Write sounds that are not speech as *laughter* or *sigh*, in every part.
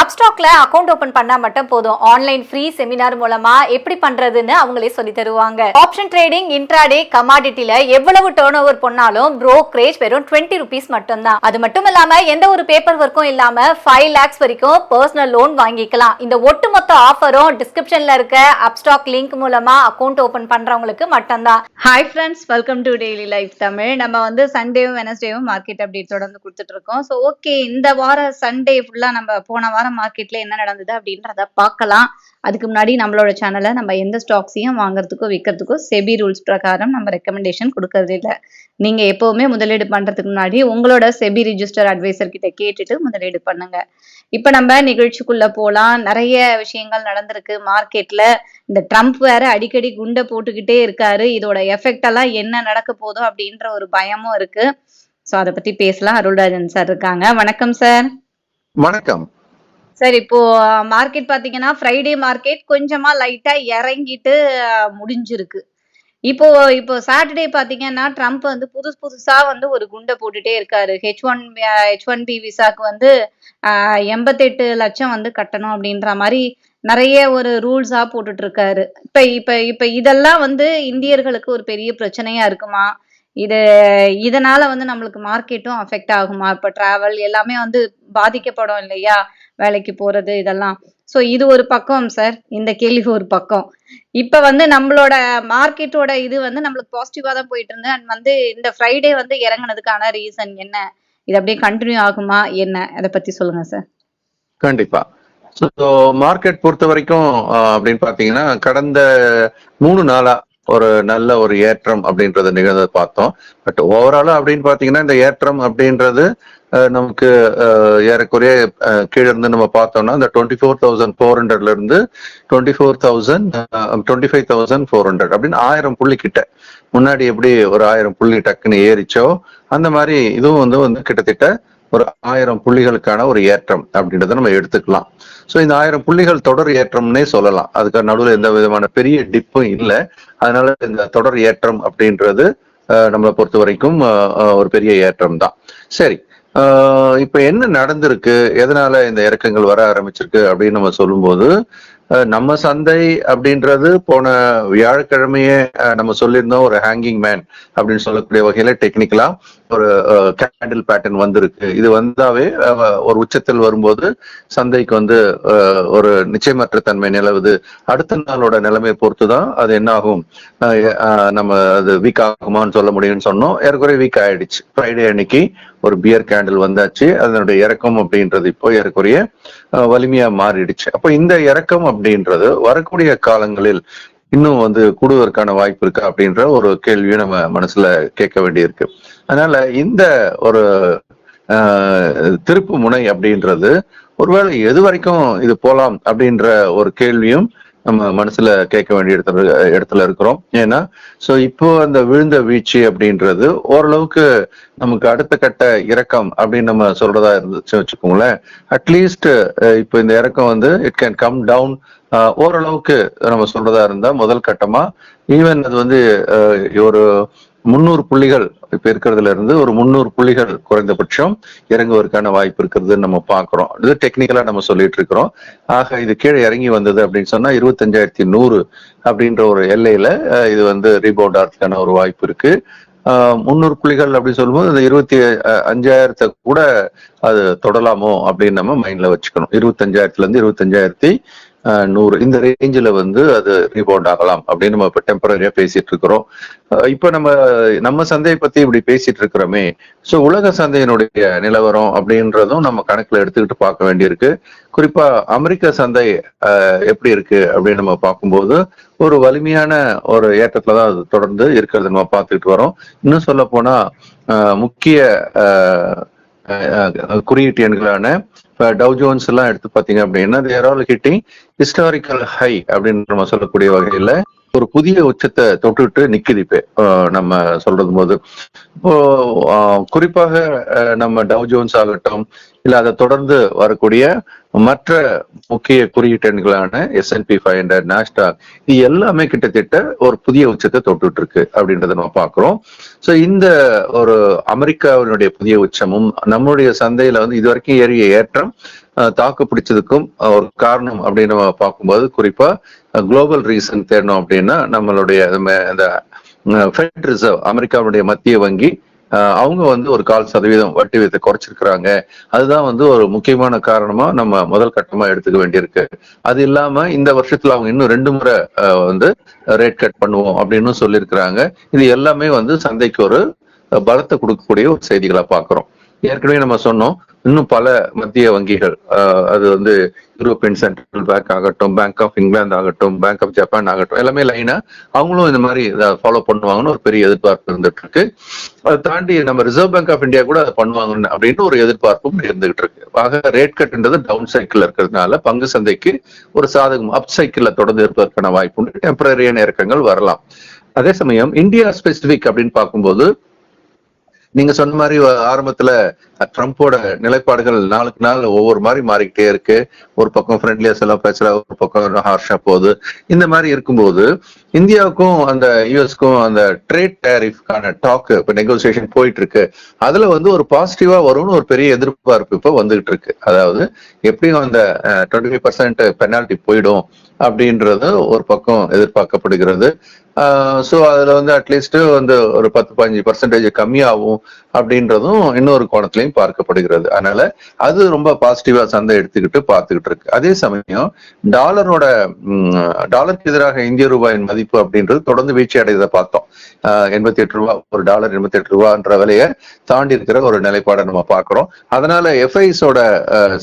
அப்ஸ்டாக்ல account open பண்ணா மட்டும் போதும். ஆன்லைன் ஃப்ரீ செமினார் மூலமா எப்படி பண்றதுன்னு அவங்களே சொல்லி தருவாங்க. ஆப்ஷன் ட்ரேடிங் இன்ட்ராடே கமாடிட்டில எவ்வளவு டேர்ன் ஓவர் பண்ணாலும் ப்ரோக்ரேஜ் வெறும் டுவெண்ட்டி ருபீஸ் மட்டும்தான். அது மட்டும் இல்லாம எந்த ஒரு பேப்பர் ஒர்க்கும் இல்லாம ஃபைவ் லேக்ஸ் வரைக்கும் பர்சனல் லோன் வாங்கிக்கலாம். இந்த ஒட்டுமொத்த ஆஃபரும் டிஸ்கிரிப்ஷன்ல இருக்க அப்ஸ்டாக் லிங்க் மூலமா அக்கௌண்ட் ஓபன் பண்றவங்களுக்கு மட்டும்தான். Hi friends welcome to daily life Tamil நம்ம வந்து சண்டேவும் வெனஸ்டேவும் மார்க்கெட் அப்டேட் தொடர்ந்து கொடுத்துட்டு இருக்கோம். ஸோ ஓகே இந்த வாரம் சண்டே ஃபுல்லா நம்ம போன வாரம் மார்க்கெட்ல என்ன நடந்தது அப்படின்றத பார்க்கலாம். அதுக்கு முன்னாடி நம்மளோட சேனல்ல நம்ம எந்த ஸ்டாக்ஸையும் வாங்குறதுக்கோ விற்கிறதுக்கோ செபி ரூல்ஸ் பிரகாரம் நம்ம ரெக்கமெண்டேஷன் கொடுக்கறது இல்லை. நீங்க எப்பவுமே முதலீடு பண்றதுக்கு முன்னாடி உங்களோட செபி ரிஜிஸ்டர் அட்வைசர் கிட்ட கேட்டுட்டு முதலீடு பண்ணுங்க. இப்ப நம்ம நிகழ்ச்சிக்குள்ள போலாம். நிறைய விஷயங்கள் நடந்திருக்கு. மார்க்கெட்ல இந்த ட்ரம்ப் வேற அடிக்கடி குண்டை போட்டுக்கிட்டே இருக்காரு. இதோட எஃபெக்ட் எல்லாம் என்ன நடக்க போதும் அப்படின்ற ஒரு பயமும் இருக்கு. சோ அதை பத்தி பேசலாம். அருள்ராஜன் சார் இருக்காங்க. வணக்கம் சார் வணக்கம். சார் இப்போ மார்க்கெட் பாத்தீங்கன்னா ஃப்ரைடே மார்க்கெட் கொஞ்சமா லைட்டா இறங்கிட்டு முடிஞ்சிருக்கு. இப்போ இப்போ சாட்டர்டே பாத்தீங்கன்னா ட்ரம்ப் வந்து புதுசு புதுசா வந்து ஒரு குண்டை போட்டுட்டே இருக்காரு. H one H one B விசாக்கு வந்து எண்பத்தெட்டு லட்சம் வந்து கட்டணும் அப்படின்ற மாதிரி நிறைய ஒரு ரூல்ஸா போட்டுட்டு இருக்காரு இப்ப இப்ப இப்ப இதெல்லாம் வந்து இந்தியர்களுக்கு ஒரு பெரிய பிரச்சனையா இருக்குமா? இது இதனால வந்து நம்மளுக்கு மார்க்கெட்டும் அஃபெக்ட் ஆகுமா? இப்ப டிராவல் எல்லாமே வந்து பாதிக்கப்படும் இல்லையா? வேலைக்கு போறது இதெல்லாம். ஸோ இது ஒரு பக்கம் சார் இந்த கேள்வி ஒரு பக்கம். இப்போ வந்து நம்மளோட மார்க்கெட்டோட இது வந்து நம்மளுக்கு பாசிட்டிவாக தான் போயிட்டு இருந்து. அண்ட் வந்து இந்த ஃப்ரைடே வந்து இறங்குனதுக்கான ரீசன் என்ன? இது அப்படியே கண்டினியூ ஆகுமா? என்ன? அதை பத்தி சொல்லுங்க சார் கண்டிப்பா. ஸோ மார்க்கெட் பொறுத்த வரைக்கும் அப்படின்னு பாத்தீங்கன்னா கடந்த மூணு நாளா ஒரு நல்ல ஒரு ஏற்றம் அப்படின்றத நிகழ்ந்ததை பார்த்தோம். பட் ஓவராலா அப்படின்னு பாத்தீங்கன்னா இந்த ஏற்றம் அப்படின்றது நமக்கு ஏறக்குறைய கீழே இருந்து நம்ம பார்த்தோம்னா இந்த டுவெண்ட்டி ஃபோர் தௌசண்ட் ஃபோர் ஹண்ட்ரட்ல இருந்து twenty four thousand twenty five thousand four hundred அப்படின்னு ஆயிரம் புள்ளி கிட்ட. முன்னாடி எப்படி ஒரு ஆயிரம் புள்ளி டக்குன்னு ஏறிச்சோ அந்த மாதிரி இதுவும் வந்து வந்து கிட்டத்தட்ட ஒரு ஆயிரம் புள்ளிகளுக்கான ஒரு ஏற்றம் அப்படின்றத நம்ம எடுத்துக்கலாம். ஸோ இந்த ஆயிரம் புள்ளிகள் தொடர் ஏற்றம்னே சொல்லலாம். அதுக்கு நடுவில் எந்த விதமான பெரிய டிப்பும் இல்லை. அதனால இந்த தொடர் ஏற்றம் அப்படின்றது நம்மளை பொறுத்த வரைக்கும் ஒரு பெரிய ஏற்றம் தான் சரி. அஹ், இப்ப என்ன நடந்திருக்கு? எதனால இந்த இறக்கங்கள் வர ஆரம்பிச்சிருக்கு அப்படின்னு நம்ம சொல்லும்போது நம்ம சந்தை அப்படின்றது போன வியாழக்கிழமையே நம்ம சொல்லியிருந்தோம் ஒரு ஹேங்கிங் மேன் அப்படின்னு சொல்லக்கூடிய வகையில டெக்னிக்கலா ஒரு கேண்டில் பேட்டர்ன் வந்திருக்கு. இது வந்தாவே ஒரு உச்சத்தில் வரும்போது சந்தைக்கு வந்து ஒரு நிச்சயமற்ற தன்மை நிலவுது. அடுத்த நாளோட நிலைமையை பொறுத்து தான் அது என்ன ஆகும் அஹ், நம்ம அது வீக் ஆகுமான்னு சொல்ல முடியும்னு சொன்னோம். ஏற்கனவே வீக் ஆயிடுச்சு. ஃப்ரைடே அன்னைக்கு ஒரு பியர் கேண்டில் வந்தாச்சு அதனுடைய இறக்கம் அப்படின்றது இப்போ ஏறக்குறைய வலிமையா மாறிடுச்சு. அப்ப இந்த இறக்கம் அப்படின்றது வரக்கூடிய காலங்களில் இன்னும் வந்து கூடுவதற்கான வாய்ப்பு இருக்கா அப்படின்ற ஒரு கேள்வியும் நம்ம மனசுல கேட்க வேண்டியிருக்கு. அதனால இந்த ஒரு திருப்பு முனை அப்படின்றது ஒருவேளை எது வரைக்கும் இது போலாம் அப்படின்ற ஒரு கேள்வியும் நம்ம மனசுல கேட்க வேண்டிய இடத்துல இடத்துல இருக்கிறோம். ஏன்னா சோ இப்போ அந்த விழுந்த வீழ்ச்சி அப்படின்றது ஓரளவுக்கு நமக்கு அடுத்த கட்ட இறக்கம் அப்படின்னு நம்ம சொல்றதா இருந்துச்சு வச்சுக்கோங்களேன். அட்லீஸ்ட் இப்போ இந்த இறக்கம் வந்து இட் கேன் கம் டவுன் ஓரளவுக்கு நம்ம சொல்றதா இருந்தா முதல் கட்டமா. ஈவன் அது வந்து ஒரு முன்னூறு புள்ளிகள் இப்ப இருக்கிறதுல இருந்து ஒரு முந்நூறு புள்ளிகள் குறைந்தபட்சம் இறங்குவதற்கான வாய்ப்பு இருக்கிறதுன்னு நம்ம பாக்குறோம் இது டெக்னிக்கலா நம்ம சொல்லிட்டு இருக்கிறோம் ஆக இது கீழே இறங்கி வந்தது அப்படின்னு சொன்னா இருபத்தஞ்சாயிரத்தி நூறு அப்படின்ற ஒரு எல்லையில இது வந்து ரீபவுண்ட் ஆகிறதுக்கான ஒரு வாய்ப்பு இருக்கு. ஆஹ் புள்ளிகள் அப்படின்னு சொல்லும்போது இந்த இருபத்தி அஞ்சாயிரத்தை கூட அது தொடலாமோ அப்படின்னு நம்ம மைண்ட்ல வச்சுக்கணும். இருபத்தஞ்சாயிரத்துல இருந்து இருபத்தஞ்சாயிரத்தி நூறு. இந்த ரேஞ்சில் வந்து அது ரீபவுண்ட் ஆகலாம் அப்படின்னு நம்ம இப்போ டெம்பரரியாக பேசிட்டு இருக்கிறோம் இப்போ நம்ம நம்ம சந்தையை பற்றி இப்படி பேசிட்டு இருக்கிறோமே ஸோ உலக சந்தையினுடைய நிலவரம் அப்படின்றதும் நம்ம கணக்கில் எடுத்துக்கிட்டு பார்க்க வேண்டியிருக்கு. குறிப்பாக அமெரிக்க சந்தை எப்படி இருக்கு அப்படின்னு நம்ம பார்க்கும்போது ஒரு வலிமையான ஒரு ஏற்றத்துல தான் அது தொடர்ந்து இருக்கிறத நம்ம பார்த்துக்கிட்டு வரோம். இன்னும் சொல்ல போனால் முக்கிய குறியீட்டு எண்களான இப்போ டவ் ஜோன்ஸ் எல்லாம் எடுத்து பாத்தீங்க அப்படின்னா they're all hitting historical high அப்படின்னு நம்ம சொல்லக்கூடிய வகையில ஒரு புதிய உச்சத்தை தொட்டுட்டு நிக்குது இப்ப நம்ம சொல்றது போது. இப்போ குறிப்பாக நம்ம டவ் ஜோன்ஸ் ஆகட்டும் இல்ல அதை தொடர்ந்து வரக்கூடிய மற்ற முக்கிய குறியீட்டெண்களான S and P five hundred Nasdaq இது எல்லாமே கிட்டத்தட்ட ஒரு புதிய உச்சத்தை தொட்டுட்டு இருக்கு அப்படின்றத நம்ம பார்க்குறோம். ஸோ இந்த ஒரு அமெரிக்காவினுடைய புதிய உச்சமும் நம்மளுடைய சந்தையில வந்து இதுவரைக்கும் ஏறிய ஏற்றம் தாக்கு பிடிச்சதுக்கும் ஒரு காரணம் அப்படின்னு நம்ம பார்க்கும்போது குறிப்பா குளோபல் ரீசன் தேடணும் அப்படின்னா நம்மளுடைய அந்த இந்த ஃபெட் ரிசர்வ் அமெரிக்காவுடைய மத்திய வங்கி அவங்க வந்து ஒரு கால் சதவீதம் வட்டி வீதத்தை குறைச்சிருக்கிறாங்க. அதுதான் வந்து ஒரு முக்கியமான காரணமா நம்ம முதல் கட்டமா எடுத்துக்க வேண்டியிருக்கு. அது இல்லாம இந்த வருஷத்துல அவங்க இன்னும் ரெண்டு முறை வந்து ரேட் கட் பண்ணுவோம் அப்படின்னு சொல்லியிருக்கிறாங்க. இது எல்லாமே வந்து சந்தைக்கு ஒரு பலத்தை கொடுக்கக்கூடிய ஒரு செய்திகளா பாக்குறோம். ஏற்கனவே நம்ம சொன்னோம் இன்னும் பல மத்திய வங்கிகள் அது வந்து யூரோப்பியன் சென்ட்ரல் பேங்க் ஆகட்டும் பேங்க் ஆஃப் இங்கிலாந்து ஆகட்டும் பேங்க் ஆஃப் ஜப்பான் ஆகட்டும் எல்லாமே லைனா அவங்களும் இந்த மாதிரி இதை ஃபாலோ பண்ணுவாங்கன்னு ஒரு பெரிய எதிர்பார்ப்பு இருந்துட்டு இருக்கு அதை தாண்டி நம்ம ரிசர்வ் பேங்க் ஆஃப் இந்தியா கூட அதை பண்ணுவாங்கன்னு அப்படின்னு ஒரு எதிர்பார்ப்பும் இருந்துகிட்டு இருக்கு ஆக ரேட் கட்ன்றது டவுன் சைக்கிள் இருக்கிறதுனால பங்கு சந்தைக்கு ஒரு சாதகம் அப் சைக்கிள்ல தொடர்ந்து இருப்பதற்கான வாய்ப்பு டெம்பரரியான இறக்கங்கள் வரலாம். அதே சமயம் இந்தியா ஸ்பெசிபிக் அப்படின்னு பார்க்கும்போது நீங்க சொன்ன மாதிரி ஆரம்பத்துல ட்ரம்ப்போட நிலைப்பாடுகள் நாளுக்கு நாள் ஒவ்வொரு மாதிரி மாறிக்கிட்டே இருக்கு. ஒரு பக்கம் ஃப்ரெண்ட்லியா செல்ல பேசுற ஒரு பக்கம் ஹார்ஷா போகுது. இந்த மாதிரி இருக்கும்போது இந்தியாவுக்கும் அந்த யூஎஸ்க்கும் அந்த ட்ரேட் டேரிஃப்கான டாக் இப்ப நெகோசியேஷன் போயிட்டு இருக்கு அதுல வந்து ஒரு பாசிட்டிவா வரும்னு ஒரு பெரிய எதிர்பார்ப்பு இப்ப வந்துகிட்டு இருக்கு அதாவது எப்படியும் அந்த டுவெண்ட்டி ஃபைவ் பர்சன்ட் பெனால்டி போயிடும் அப்படின்றது ஒரு பக்கம் எதிர்பார்க்கப்படுகிறது. ஸோ அதுல வந்து அட்லீஸ்ட் வந்து ஒரு பத்து பதினஞ்சு பர்சன்டேஜ் கம்மியாகும் அப்படின்றதும் இன்னொரு கோணத்திலையும் பார்க்கப்படுகிறது. அதனால அது ரொம்ப பாசிட்டிவா சந்தை எடுத்துக்கிட்டு பார்த்துக்கிட்டு இருக்கு. அதே சமயம் டாலரோட டாலருக்கு எதிராக இந்திய ரூபாயின் மதிப்பு அப்படின்றது தொடர்ந்து வீழ்ச்சி அடையதை பார்த்தோம். எண்பத்தி எட்டு ரூபா ஒரு டாலர் எண்பத்தி எட்டு ரூபான்ற விலையை தாண்டி இருக்கிற ஒரு நிலைப்பாடை நம்ம பார்க்குறோம். அதனால எஃப்ஐஸோட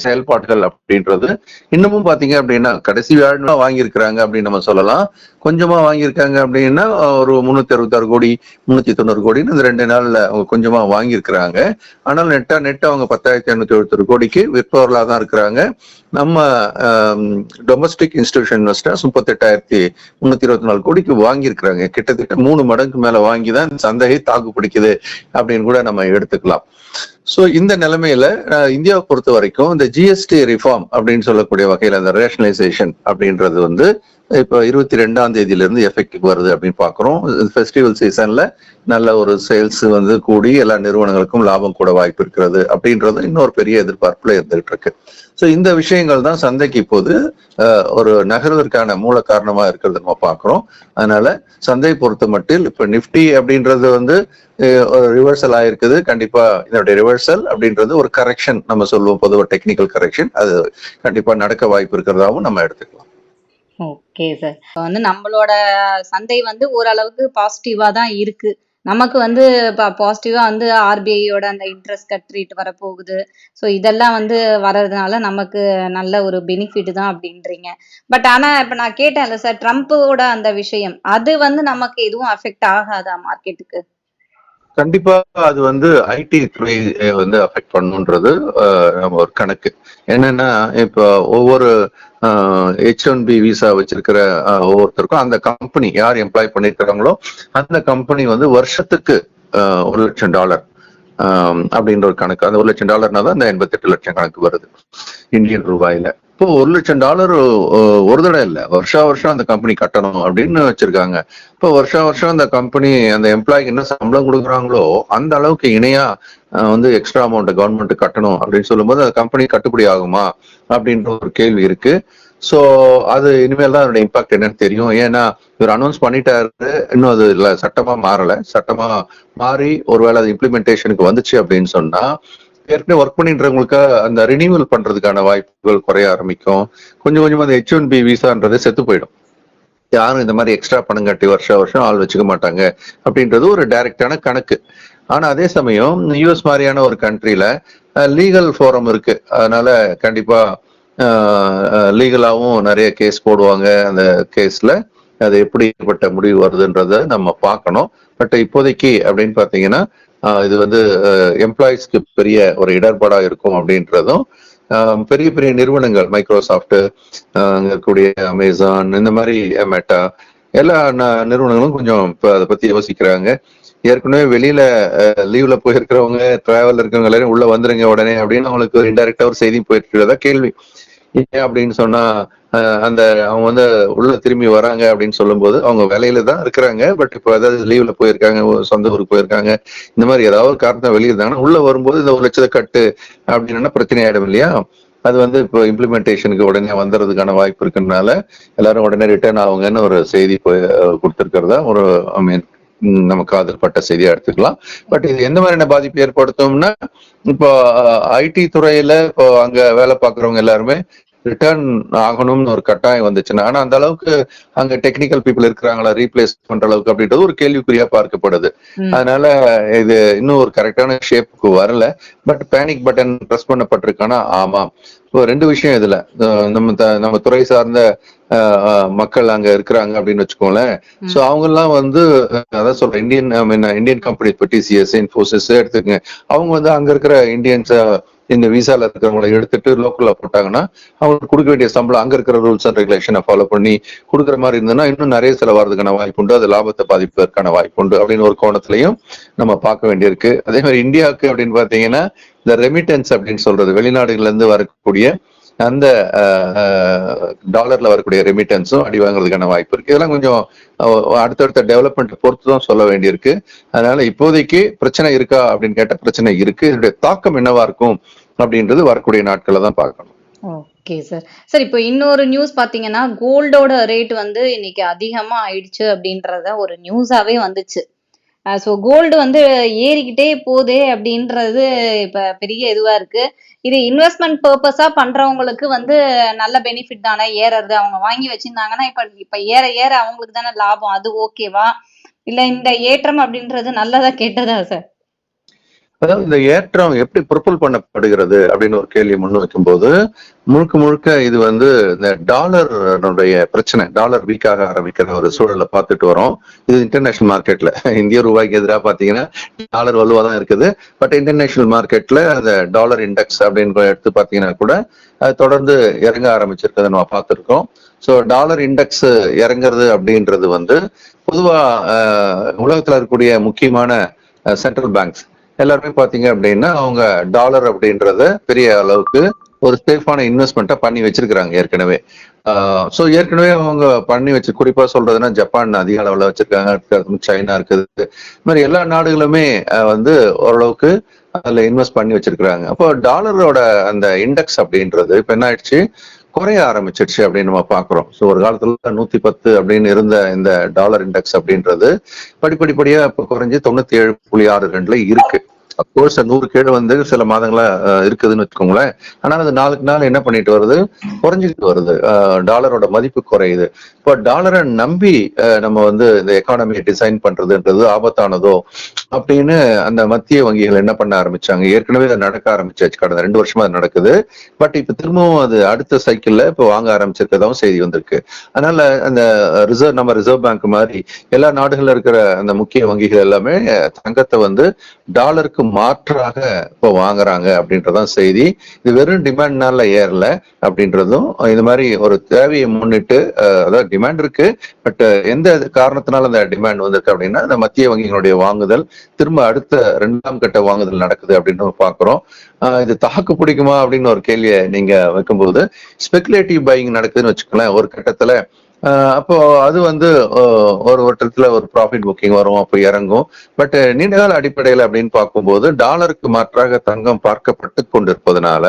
செயல்பாடுகள் அப்படின்றது இன்னமும் பார்த்தீங்க அப்படின்னா கடைசி வியாழனா வாங்கியிருக்கிறாங்க அப்படின்னு நம்ம சொல்லலாம். கொஞ்சமா வாங்கியிருக்காங்க அப்படின்னா ஒரு முன்னூத்தி அறுபத்தாறு கோடி முன்னூத்தி தொண்ணூறு கோடின்னு இந்த ரெண்டு நாள்ல அவங்க கொஞ்சமா வாங்கியிருக்கிறாங்க. ஆனால் நெட்டா நெட் அவங்க பத்தாயிரத்தி எண்ணூத்தி எழுபத்தொரு கோடிக்கு விற்பவர்களா தான் இருக்கிறாங்க. நம்ம டொமஸ்டிக் இன்ஸ்டிடியூஷன் இன்வெஸ்டர்ஸ் முப்பத்தெட்டாயிரத்தி முன்னூத்தி இருபத்தி நாலு கோடிக்கு வாங்கியிருக்கிறாங்க. கிட்டத்தட்ட மூணு மடங்கு மேல வாங்கி தான் இந்த சந்தையை தாக்கு பிடிக்குது அப்படின்னு கூட நம்ம எடுத்துக்கலாம். சோ இந்த நிலைமையில இந்தியாவை பொறுத்த வரைக்கும் இந்த ஜிஎஸ்டி ரிஃபார்ம் அப்படின்னு சொல்லக்கூடிய வகையில் அந்த ரேஷனலைசேஷன் அப்படின்றது வந்து இப்போ இருபத்தி ரெண்டாம் தேதியிலிருந்து எஃபெக்டிவ் வருது அப்படின்னு பாக்குறோம் ஃபெஸ்டிவல் சீசன்ல நல்ல ஒரு சேல்ஸ் வந்து கூடி எல்லா நிறுவனங்களுக்கும் லாபம் கூட வாய்ப்பு இருக்கிறது அப்படின்றது இன்னொரு பெரிய எதிர்பார்ப்புல இருந்துகிட்டு இருக்கு. ஸோ இந்த விஷயங்கள் தான் சந்தைக்கு இப்போது ஒரு நகர்வதற்கான மூல காரணமா இருக்கிறது நம்ம பார்க்குறோம். அதனால சந்தையை பொறுத்த மட்டில் இப்ப நிஃப்டி அப்படின்றது வந்து ஒரு ரிவர்சல் ஆயிருக்குது. கண்டிப்பா இதனுடைய ரிவர்சல் அப்படின்றது ஒரு கரெக்ஷன் நம்ம சொல்லுவோம். பொதுவாக டெக்னிக்கல் கரெக்ஷன் அது கண்டிப்பா நடக்க வாய்ப்பு இருக்கிறதாவும் நம்ம எடுத்துக்கலாம். ஓகே சார் வந்து நம்மளோட சந்தை வந்து ஓரளவுக்கு பாசிட்டிவா தான் இருக்கு. நமக்கு வந்து இப்போ பாசிட்டிவா வந்து ஆர்பிஐயோட அந்த இன்ட்ரெஸ்ட் கட் ரேட் வரப்போகுது. ஸோ இதெல்லாம் வந்து வர்றதுனால நமக்கு நல்ல ஒரு பெனிஃபிட் தான் அப்படின்றீங்க. பட் ஆனா இப்போ நான் கேட்டேன்ல சார் ட்ரம்ப்போட அந்த விஷயம் அது வந்து நமக்கு எதுவும் அஃபெக்ட் ஆகாதா மார்க்கெட்டுக்கு கண்டிப்பா அது வந்து ஐடி துறை வந்து அஃபெக்ட் பண்ணுன்றது நம்ம ஒரு கணக்கு. என்னன்னா இப்போ ஒவ்வொரு ஹெச் ஒன் பி விசா வச்சிருக்கிற ஒவ்வொருத்தருக்கும் அந்த கம்பெனி யார் எம்ப்ளாய் பண்ணிருக்கிறாங்களோ அந்த கம்பெனி வந்து வருஷத்துக்கு ஒரு லட்சம் டாலர் அப்படின்ற ஒரு கணக்கு. அந்த ஒரு லட்சம் டாலர்னா தான் அந்த எண்பத்தெட்டு லட்சம் கணக்கு வருது. இந்தியன் ரூபாயில. இப்போ ஒரு லட்சம் டாலர் ஒரு தடவை இல்ல. வருஷா வருஷம் அந்த கம்பெனி கட்டணும் அப்படின்னு வச்சிருக்காங்க. இப்போ வருஷா வருஷம் அந்த கம்பெனி அந்த எம்ப்ளாய்க்கு என்ன சம்பளம் கொடுக்குறாங்களோ அந்த அளவுக்கு இணையா வந்து எக்ஸ்ட்ரா அமௌண்ட் கவர்மெண்ட் கட்டணும் அப்படின்னு சொல்லும்போது அந்த கம்பெனி கட்டுப்படி ஆகுமா அப்படின்ற ஒரு கேள்வி இருக்கு. சோ அது இனிமேல் தான் அதோட இம்பாக்ட் என்னன்னு தெரியும். ஏன்னா இவர் அனௌன்ஸ் பண்ணிட்டாரு. இன்னும் அது இல்ல சட்டமா மாறல. சட்டமா மாறி ஒருவேளை அது இம்ப்ளிமெண்டேஷனுக்கு வந்துச்சு அப்படின்னு சொன்னா ஏற்கனவே ஒர்க் பண்ணின்றவங்களுக்கு அந்த ரினியூவல் பண்றதுக்கான வாய்ப்புகள் குறைய ஆரம்பிக்கும். கொஞ்சம் கொஞ்சமா அந்த ஹெச் ஒன் பி விசான்றது செத்து போயிடும். யாரும் இந்த மாதிரி எக்ஸ்ட்ரா பணம் கட்டி வருஷம் வருஷம் ஆள் வச்சுக்க மாட்டாங்க. அப்படின்றது ஒரு டைரக்டான கணக்கு. ஆனா அதே சமயம் யூஎஸ் மாதிரியான ஒரு கண்ட்ரில லீகல் ஃபோரம் இருக்கு. அதனால கண்டிப்பா லீகலாவும் நிறைய கேஸ் போடுவாங்க. அந்த கேஸ்ல அது எப்படிப்பட்ட முடிவு வருதுன்றத நம்ம பார்க்கணும். பட் இப்போதைக்கு அப்படின்னு பாத்தீங்கன்னா இது வந்து எம்ப்ளாயிஸ்க்கு பெரிய ஒரு இடர்பாடா இருக்கும் அப்படின்றதும் பெரிய பெரிய நிறுவனங்கள் மைக்ரோசாஃப்ட் அங்க இருக்கக்கூடிய அமேசான் இந்த மாதிரி மெட்டா எல்லா ந- நிறுவனங்களும் கொஞ்சம் இப்போ அதை பத்தி யோசிக்கிறாங்க. ஏற்கனவே வெளியில லீவ்ல போயிருக்கிறவங்க டிராவல் இருக்கிறவங்க எல்லாரும் உள்ள வந்துருங்க உடனே அப்படின்னு அவங்களுக்கு இன்டெரக்டா ஒரு செய்தி போயிட்டு இருக்கிறதா கேள்வி. ஏன் அப்படின்னு சொன்னா அந்த அவங்க வந்து உள்ள திரும்பி வராங்க அப்படின்னு சொல்லும்போது அவங்க வேலையில தான் இருக்கிறாங்க. பட் இப்போ ஏதாவது லீவ்ல போயிருக்காங்க சொந்த ஊருக்கு போயிருக்காங்க. இந்த மாதிரி ஏதாவது ஒரு காரணத்தை வெளியே இருந்தாங்கன்னா உள்ள வரும்போது இந்த ஒரு லட்சத்தை கட்டு அப்படின்னா பிரச்சனை ஆயிடும் இல்லையா? அது வந்து இப்போ இம்ப்ளிமெண்டேஷனுக்கு உடனே வந்துறதுக்கான வாய்ப்பு இருக்குனால எல்லாரும் உடனே ரிட்டர்ன் ஆகுங்கன்னு ஒரு செய்தி போய் கொடுத்துருக்கிறதா ஒரு ஐ மீன் நம்ம காதல் பட்ட செய்தியா எடுத்துக்கலாம். பட் இது எந்த மாதிரியான பாதிப்பு ஏற்படுத்தும்னா இப்போ ஐடி துறையில இப்போ அங்க வேலை பார்க்குறவங்க எல்லாருமே ரிட்டர்ன் ஆகணும்னு ஒரு கட்டாயம் வந்துச்சுன்னா ஆனா அந்த அளவுக்கு அங்க டெக்னிக்கல் பீப்புள் இருக்கிறாங்களா ரீப்ளேஸ் பண்ற அளவுக்கு அப்படின்றது ஒரு கேள்விக்குறியா பார்க்கப்படுது. அதனால இது இன்னும் ஒரு கரெக்டான ஷேப்புக்கு வரல. பட் பேனிக் பட்டன் பிரஸ் பண்ணப்பட்டிருக்கானா? ஆமா இப்போ ரெண்டு விஷயம் இதுல. நம்ம நம்ம துறை சார்ந்த மக்கள் அங்க இருக்கிறாங்க அப்படின்னு வச்சுக்கோங்களேன். சோ அவங்க எல்லாம் வந்து அதான் சொல்றேன் Indian I mean Indian company இப்போ டிசிஎஸ் இன்ஃபோசிஸ் எடுத்துக்கங்க. அவங்க வந்து அங்க இருக்கிற இந்தியன்ஸ் இந்த விசால இருக்கிறவங்களை எடுத்துட்டு லோக்கல்ல போட்டாங்கன்னா அவங்களுக்கு கொடுக்க வேண்டிய சம்பளம் அங்க இருக்கிற ரூல்ஸ் அண்ட் ரெகுலேஷனை ஃபாலோ பண்ணி கொடுக்குற மாதிரி இருந்ததுன்னா இன்னும் நிறைய செலவாகிறதுக்கான வாய்ப்பு உண்டு. அது லாபத்தை பாதிப்பதற்கான வாய்ப்பு உண்டு அப்படின்னு ஒரு கோணத்திலையும் நம்ம பார்க்க வேண்டியிருக்கு. அதே மாதிரி இந்தியாவுக்கு அப்படின்னு பாத்தீங்கன்னா இந்த ரெமிட்டன்ஸ் அப்படின்னு சொல்றது வெளிநாடுகள்ல இருந்து வரக்கூடிய அந்த டாலர்ல வரக்கூடிய ரெமிட்டன்ஸும் அடி வாங்குறதுக்கான வாய்ப்பு இருக்கு. இதெல்லாம் கொஞ்சம் அடுத்தடுத்த டெவலப்மெண்ட் பொறுத்து தான் சொல்ல வேண்டியிருக்கு. அதனால இப்போதைக்கு பிரச்சனை இருக்கா அப்படின்னு கேட்ட பிரச்சனை இருக்கு. இதனுடைய தாக்கம் என்னவா இருக்கும் அப்படின்றது வரக்கூடிய நாட்களை தான் பார்க்கணும். Okay sir. சார் இப்போ இன்னொரு நியூஸ் பாத்தீங்கன்னா கோல்டோட ரேட் வந்து இன்னைக்கு அதிகமா ஆயிடுச்சு அப்படின்றத ஒரு நியூஸாவே வந்துச்சு. ஸோ கோல்டு வந்து ஏறிக்கிட்டே போதே அப்படின்றது இப்போ பெரிய இதுவா இருக்கு. இது இன்வெஸ்ட்மெண்ட் பர்பஸா பண்றவங்களுக்கு வந்து நல்ல பெனிஃபிட் தானே. ஏறது அவங்க வாங்கி வச்சிருந்தாங்கன்னா இப்ப இப்ப ஏற ஏற அவங்களுக்கு தானே லாபம். அது ஓகேவா இல்ல இந்த ஏற்றம் அப்படின்றது நல்லதா கெட்டதா சார் அதாவது இந்த ஏற்றம் எப்படி ப்ரிப்பல் பண்ணப்படுகிறது அப்படின்னு ஒரு கேள்வி முன் வைக்கும்போது முழுக்க முழுக்க இது வந்து இந்த டாலருடைய பிரச்சனை டாலர் வீக்காக ஆரம்பிக்கிற ஒரு சூழலை பார்த்துட்டு வரோம். இது இன்டர்நேஷனல் மார்க்கெட்ல இந்திய ரூபாய்க்கு எதிராக பார்த்தீங்கன்னா டாலர் வலுவாக தான் இருக்குது. பட் இன்டர்நேஷனல் மார்க்கெட்ல அந்த டாலர் இண்டெக்ஸ் அப்படின்னு எடுத்து பார்த்தீங்கன்னா கூட அது தொடர்ந்து இறங்க ஆரம்பிச்சிருக்கிறத நம்ம பார்த்துருக்கோம். ஸோ டாலர் இண்டெக்ஸ் இறங்குறது அப்படின்றது வந்து பொதுவாக உலகத்தில் இருக்கக்கூடிய முக்கியமான சென்ட்ரல் பேங்க்ஸ் எல்லாருமே பாத்தீங்க அப்படின்னா அவங்க டாலர் அப்படின்றத பெரிய அளவுக்கு ஒரு சேஃபான இன்வெஸ்ட்மெண்ட்டா பண்ணி வச்சிருக்கிறாங்க ஏற்கனவே. ஸோ ஏற்கனவே அவங்க பண்ணி வச்சு குறிப்பா சொல்றதுன்னா ஜப்பான் அதிக அளவுல வச்சிருக்காங்க சைனா இருக்குது. இது மாதிரி எல்லா நாடுகளுமே வந்து ஓரளவுக்கு அதில் இன்வெஸ்ட் பண்ணி வச்சிருக்கிறாங்க. அப்போ டாலரோட அந்த இண்டெக்ஸ் அப்படின்றது இப்போ என்ன ஆயிடுச்சு? குறைய ஆரம்பிச்சிருச்சு அப்படின்னு நம்ம பாக்குறோம் ஸோ ஒரு காலத்துல நூத்தி பத்து அப்படின்னு இருந்த இந்த டாலர் இண்டெக்ஸ் அப்படின்றது படிப்படிப்படியா இப்ப குறைஞ்சு தொண்ணூத்தி ஏழு புள்ளி ஆறு ரெண்டுல இருக்கு. அப்கோர்ஸ் நூறு கேடு வந்து சில மாதங்களா இருக்குதுன்னு வச்சுக்கோங்களேன். ஆனால் அது நாளுக்கு நாள் என்ன பண்ணிட்டு வருது? குறைஞ்சிக்கிட்டு வருது. டாலரோட மதிப்பு குறையுது. இப்போ டாலரை நம்பி நம்ம வந்து இந்த எக்கானமியை டிசைன் பண்றதுன்றது ஆபத்தானதோ அப்படின்னு அந்த மத்திய வங்கிகள் என்ன பண்ண ஆரம்பிச்சாங்க? ஏற்கனவே அது நடக்க ஆரம்பிச்சாச்சு. கடந்த ரெண்டு வருஷமா அது நடக்குது. பட் இப்ப திரும்பவும் அது அடுத்த சைக்கிள்ல இப்போ வாங்க ஆரம்பிச்சிருக்கதாவும் செய்தி வந்திருக்கு. அதனால அந்த ரிசர்வ் நம்ம ரிசர்வ் பேங்க் மாதிரி எல்லா நாடுகள்ல இருக்கிற அந்த முக்கிய வங்கிகள் எல்லாமே தங்கத்தை வந்து டாலருக்கு மாற்றாக இப்போ வாங்குறாங்க அப்படின்றதான் செய்தி. இது வெறும் டிமாண்ட்னால ஏறல அப்படின்றதும் இது மாதிரி ஒரு தேவையை முன்னிட்டு அதாவது டிமாண்ட் இருக்கு. பட் எந்த காரணத்தினால அந்த டிமாண்ட் வந்திருக்கு அப்படின்னா இந்த மத்திய வங்கிகளுடைய வாங்குதல் திரும்ப அடுத்த ரெண்டாம் கட்ட வாங்குதல் நடக்குது அப்படின்னு பாக்குறோம். ஆஹ் இது தாக்கு பிடிக்குமா அப்படின்னு ஒரு கேள்வியை நீங்க வைக்கும்போது ஸ்பெகுலேட்டிவ் பையிங் நடக்குதுன்னு வச்சுக்கோங்களேன். ஒரு கட்டத்துல அப்போ அது வந்து ஒரு வருடத்துல ஒரு ப்ராஃபிட் புக்கிங் வரும் அப்போ இறங்கும். பட் நீண்டகால அடிப்படையில் அப்படின்னு பார்க்கும்போது டாலருக்கு மாற்றாக தங்கம் பார்க்கப்பட்டு கொண்டிருப்பதனால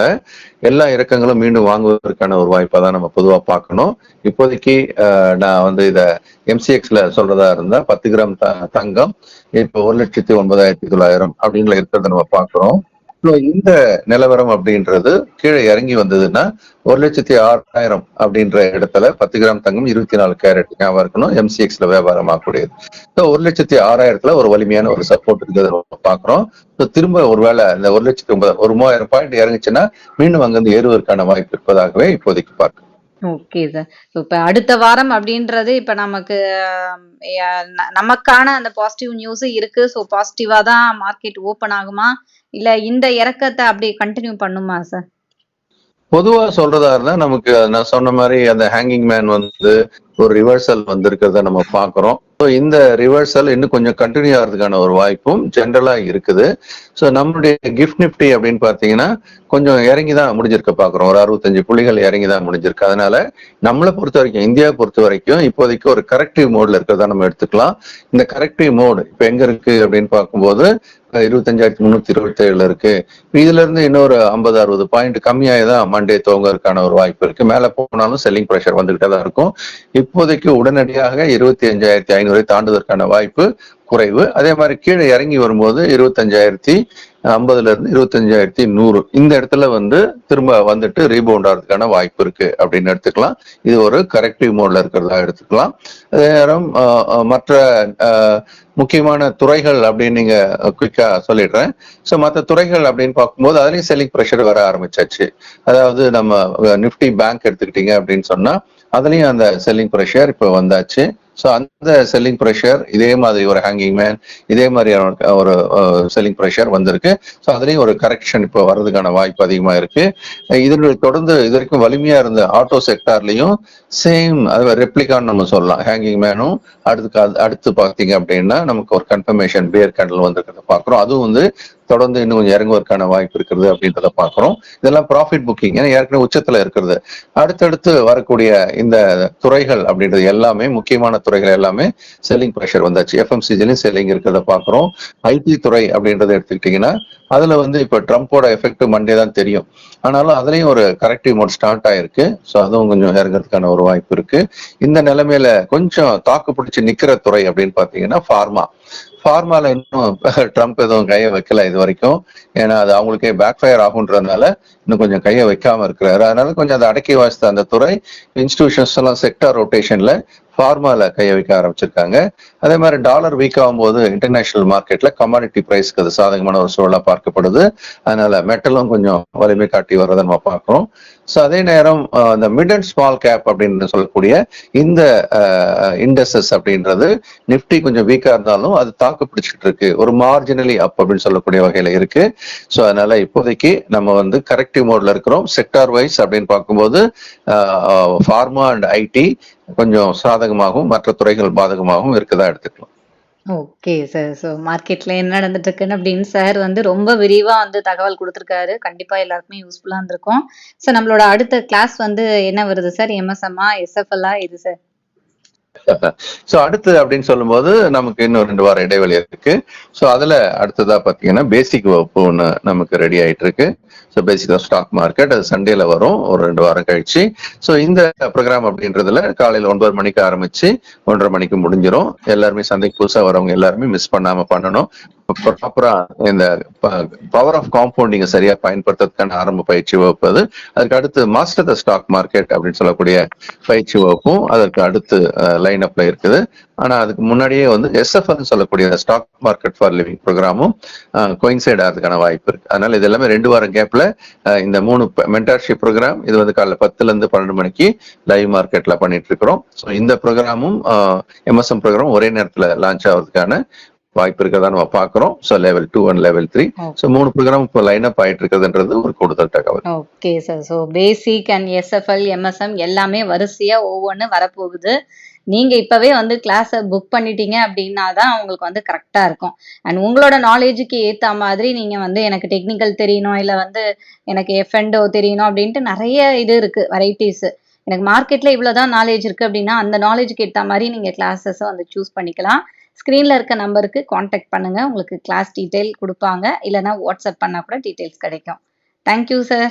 எல்லா இறக்கங்களும் மீண்டும் வாங்குவதற்கான ஒரு வாய்ப்பா தான் நம்ம பொதுவாக பார்க்கணும். இப்போதைக்கு ஆஹ் நான் வந்து இத எம்சிஎக்ஸ்ல சொல்றதா இருந்தா பத்து கிராம் த- தங்கம் இப்போ ஒரு லட்சத்தி ஒன்பதாயிரத்தி தொள்ளாயிரம் அப்படின்னு இருக்கிறத நம்ம பார்க்கிறோம். இந்த நிலவரம் அப்படின்றது கீழே இறங்கி வந்ததுன்னா ஒரு லட்சத்தி ஆறாயிரம் அப்படின்ற இடத்துல பத்து கிராம் தங்கம் இருபத்தி நாலு கேரட் ஞாபகம் இருக்கணும். எம்சிஎக்ஸ்ல வியாபாரம் ஆகக்கூடியது. ஸோ ஒரு லட்சத்தி ஆறாயிரத்துல ஒரு வலிமையான ஒரு சப்போர்ட் இருக்கிறத நம்ம பாக்குறோம் ஸோ திரும்ப ஒருவேளை இந்த ஒரு லட்சத்தி ஒன்பது ஒரு மூவாயிரம் பாயிண்ட் இறங்குச்சுன்னா மீண்டும் அங்கிருந்து ஏறுவதற்கான வாய்ப்பு இருப்பதாகவே இப்போதைக்கு பார்க்கிறோம். ஓகே சார் இப்ப அடுத்த வாரம் அப்படின்றது இப்ப நமக்கு நமக்கான அந்த பாசிட்டிவ் நியூஸ் இருக்கு. ஸோ பாசிட்டிவா தான் மார்க்கெட் ஓப்பன் ஆகுமா? இல்ல இந்த இறக்கத்தை அப்படியே கண்டினியூ பண்ணுமா சார் பொதுவா சொல்றதா இருந்தா நமக்கு நான் சொன்ன மாதிரி அந்த ஹேங்கிங் மேன் வந்து ஒரு ரிவர்சல் வந்திருக்கிறத நம்ம பாக்குறோம் ஸோ இந்த ரிவர்சல் இன்னும் கொஞ்சம் கண்டினியூ ஆகிறதுக்கான ஒரு வாய்ப்பும் ஜென்ரலா இருக்குது. ஸோ நம்மளுடைய கிஃப்ட் நிப்டி அப்படின்னு பார்த்தீங்கன்னா கொஞ்சம் இறங்கி தான் முடிஞ்சிருக்க பாக்குறோம் ஒரு அறுபத்தஞ்சு புள்ளிகள் இறங்கி தான் முடிஞ்சிருக்கு. அதனால நம்மளை பொறுத்த வரைக்கும் இந்தியாவை பொறுத்த வரைக்கும் இப்போதைக்கு ஒரு கரெக்டிவ் மோட்ல இருக்கிறதா நம்ம எடுத்துக்கலாம். இந்த கரெக்டிவ் மோடு இப்போ எங்க இருக்கு அப்படின்னு பார்க்கும்போது இருபத்தஞ்சாயிரத்தி முந்நூத்தி இருபத்தி ஏழுல இருக்கு. இதுல இருந்து இன்னொரு ஐம்பது அறுபது பாயிண்ட் கம்மியாகி தான் மண்டே துவங்கறதுக்கான ஒரு வாய்ப்பு இருக்கு. மேல போனாலும் செல்லிங் ப்ரெஷர் வந்துகிட்டே தான் இருக்கும். இப்போதைக்கு உடனடியாக இருபத்தி அஞ்சாயிரத்தி ஐநூறை தாண்டுவதற்கான வாய்ப்பு குறைவு. அதே மாதிரி கீழே இறங்கி வரும்போது இருபத்தஞ்சாயிரத்தி ஐம்பதுல இருந்து இருபத்தஞ்சாயிரத்தி நூறு. இந்த இடத்துல வந்து திரும்ப வந்துட்டு ரீபவுண்ட் ஆகிறதுக்கான வாய்ப்பு இருக்கு அப்படின்னு எடுத்துக்கலாம். இது ஒரு கரெக்டிவ் மோட்ல இருக்கிறதா எடுத்துக்கலாம். அதே நேரம் மற்ற முக்கியமான துறைகள் அப்படின்னு நீங்க குயிக்கா சொல்லிடுறேன். ஸோ மற்ற துறைகள் அப்படின்னு பார்க்கும்போது அதுலயும் செல்லிங் ப்ரெஷர் வர ஆரம்பிச்சாச்சு. அதாவது நம்ம நிஃப்டி பேங்க் எடுத்துக்கிட்டீங்க அப்படின்னு சொன்னா அதுலயும் அந்த செல்லிங் ப்ரெஷர் இப்போ வந்தாச்சு. ஸோ அந்த செல்லிங் ப்ரெஷர் இதே மாதிரி ஒரு ஹேங்கிங் மேன் இதே மாதிரியான ஒரு செல்லிங் ப்ரெஷர் வந்திருக்கு. ஸோ அதுலயும் ஒரு கரெக்ஷன் இப்போ வர்றதுக்கான வாய்ப்பு அதிகமா இருக்கு. இதனுடைய தொடர்ந்து இது வரைக்கும் வலிமையா இருந்த ஆட்டோ செக்டார்லயும் சேம் அது ரெப்ளிகான்னு நம்ம சொல்லலாம். ஹேங்கிங் மேனும் அடுத்து அடுத்து பார்த்தீங்க அப்படின்னா நமக்கு ஒரு கன்ஃபர்மேஷன் பேர் கேண்டல் வந்திருக்கிறத பார்க்குறோம். அதுவும் வந்து தொடர்ந்து இன்னும் கொஞ்சம் இறங்குவதற்கான வாய்ப்பு இருக்கிறது அப்படின்றத பார்க்குறோம். இதெல்லாம் ப்ராஃபிட் புக்கிங் ஏன்னா ஏற்கனவே உச்சத்துல இருக்கிறது. அடுத்தடுத்து வரக்கூடிய இந்த துறைகள் அப்படின்றது எல்லாமே முக்கியமான துறைகள் எல்லாமே செல்லிங் ப்ரெஷர் வந்தாச்சு. எஃப்எம்சிஜிலையும் செல்லிங் இருக்கிறத பார்க்குறோம். ஐடி துறை அப்படின்றத எடுத்துக்கிட்டிங்கன்னா அதுல வந்து இப்போ ட்ரம்ப்போட எஃபெக்ட் மண்டே தான் தெரியும். ஆனாலும் அதுலயும் ஒரு கரெக்டிவ் மோட் ஸ்டார்ட் ஆயிருக்கு. ஸோ அதுவும் கொஞ்சம் இறங்குறதுக்கான ஒரு வாய்ப்பு இருக்கு. இந்த நிலைமையில கொஞ்சம் தாக்கு பிடிச்சி நிக்கிற துறை அப்படின்னு பாத்தீங்கன்னா ஃபார்மா ஃபார்மால இன்னும் ட்ரம்ப் எதுவும் கையை வைக்கல இது வரைக்கும். ஏன்னா அது அவங்களுக்கே பேக் ஃபயர் ஆகுன்றதுனால இன்னும் கொஞ்சம் கையை வைக்காம இருக்கிறாரு. அதனால கொஞ்சம் அதை அடக்கி வாசித்த அந்த துறை இன்ஸ்டிடியூஷன்ஸ் எல்லாம் செக்டார் ரொட்டேஷன்ல ஃபார்மால கையை வைக்க ஆரம்பிச்சிருக்காங்க. அதே மாதிரி டாலர் வீக் ஆகும்போது இன்டர்நேஷனல் மார்க்கெட்ல கமாடிட்டி பிரைஸ்க்கு அது சாதகமான ஒரு சூழலா பார்க்கப்படுது. அதனால மெட்டலும் கொஞ்சம் வலிமை காட்டி வர்றதை நம்ம பார்க்கிறோம். ஸோ அதே நேரம் இந்த மிட் அண்ட் ஸ்மால் கேப் அப்படின்னு சொல்லக்கூடிய இந்த இண்டஸ்ட்ரஸ் அப்படின்றது நிஃப்டி கொஞ்சம் வீக்கா இருந்தாலும் அது தாக்கு பிடிச்சிட்டு இருக்கு. ஒரு மார்ஜினலி அப் அப்படின்னு சொல்லக்கூடிய வகையில இருக்கு. ஸோ அதனால இப்போதைக்கு நம்ம வந்து கரெக்டிவ் மோட்ல இருக்கிறோம். செக்டார் வைஸ் அப்படின்னு பார்க்கும்போது ஃபார்மா அண்ட் ஐடி கொஞ்சம் சாதகமாகவும் மற்ற துறைகள் பாதகமாகவும் இருக்கதா எடுத்துக்கலாம். ஓகே சார் ஸோ மார்க்கெட்ல என்ன நடந்துட்டு இருக்குன்னு அப்படின்னு சார் வந்து ரொம்ப விரிவா வந்து தகவல் கொடுத்துருக்காரு. கண்டிப்பா எல்லாருக்குமே யூஸ்ஃபுல்லா இருந்திருக்கும். ஸோ நம்மளோட அடுத்த கிளாஸ் வந்து என்ன வருது சார் எம்எஸ்எம்ஆ எஸ்எஃப்எல்லா இது சார் சோ *laughs* அடுத்து அப்படின்னு சொல்லும்போது நமக்கு இன்னும் ரெண்டு வாரம் இடைவெளி இருக்கு. சோ அதுல அடுத்ததா பாத்தீங்கன்னா பேசிக் வகுப்பு ஒண்ணு நமக்கு ரெடி ஆயிட்டு இருக்கு ஸோ பேசிக் ஸ்டாக் மார்க்கெட் அது சண்டேல வரும். ஒரு ரெண்டு வாரம் கழிச்சு. ஸோ இந்த ப்ரோக்ராம் அப்படின்றதுல காலையில் ஒன்பது மணிக்கு ஆரம்பிச்சு ஒன்றரை மணிக்கு முடிஞ்சிடும் எல்லாருமே சந்தைக்கு புதுசா வரவங்க எல்லாருமே மிஸ் பண்ணாம பண்ணணும். ப்ராப்பரா இந்த பவர் ஆஃப் காம்பவுண்டிங் சரியா பயன்படுத்துறதுக்கான ஆரம்ப பயிற்சி வகுப்பு அது. அதுக்கு அடுத்து மாஸ்டர் த ஸ்டாக் மார்க்கெட் அப்படின்னு சொல்லக்கூடிய பயிற்சி வகுப்பும் அதற்கு அடுத்து லைன் அப்ல இருக்குது. ஆனா அதுக்கு முன்னாடியே வந்து எஸ்எஃப்னு சொல்லக்கூடிய ஸ்டாக் மார்க்கெட் ஃபார் லிவிங் ப்ரோக்ராமும் கோயின்சைட் ஆகிறதுக்கான வாய்ப்பு இருக்கு. அதனால இது எல்லாமே ரெண்டு வாரம் கேப்ல இந்த மூணு மென்டர்ஷிப் ப்ரோக்ராம் இது வந்து காலைல பத்துல இருந்து பன்னெண்டு மணிக்கு லைவ் மார்க்கெட்ல பண்ணிட்டு இருக்கிறோம். ஸோ இந்த ப்ரோக்ராமும் எம்எஸ்எம் ப்ரோக்ராம் ஒரே நேரத்துல லான்ச் ஆகிறதுக்கான வாய்ப்பு இருக்கிறதா நம்ம பாக்குறோம் so level two and level three so மூணு ப்ரோக்ராம் இப்போ லைன் அப் ஆயிட்டு இருக்கிறதுன்றது ஒரு கூடுதல் தகவல். Okay sir so basic and SFL MSM எல்லாமே வரிசையா ஒவ்வொன்று வரப்போகுது. நீங்க இப்பவே வந்து கிளாஸை புக் பண்ணிட்டீங்க அப்படின்னா தான் உங்களுக்கு வந்து கரெக்டா இருக்கும். அண்ட் உங்களோட நாலேஜுக்கு ஏத்த மாதிரி நீங்க வந்து எனக்கு டெக்னிக்கல் தெரியணும் இல்ல வந்து எனக்கு எஃப்என்டோ தெரியணும் அப்படின்ட்டு நிறைய இது இருக்கு வெரைட்டிஸ் எனக்கு மார்க்கெட்ல இவ்வளவுதான் நாலேஜ் இருக்கு அப்படின்னா அந்த நாலேஜுக்கு ஏத்த மாதிரி நீங்க கிளாஸஸை வந்து சூஸ் பண்ணிக்கலாம். ஸ்க்ரீனில் இருக்க நம்பருக்கு காண்டாக்ட் பண்ணுங்கள் உங்களுக்கு கிளாஸ் டீட்டெயில் கொடுப்பாங்க. இல்லைன்னா வாட்ஸ்அப் பண்ணால் கூட டீட்டெயில்ஸ் கிடைக்கும். Thank you sir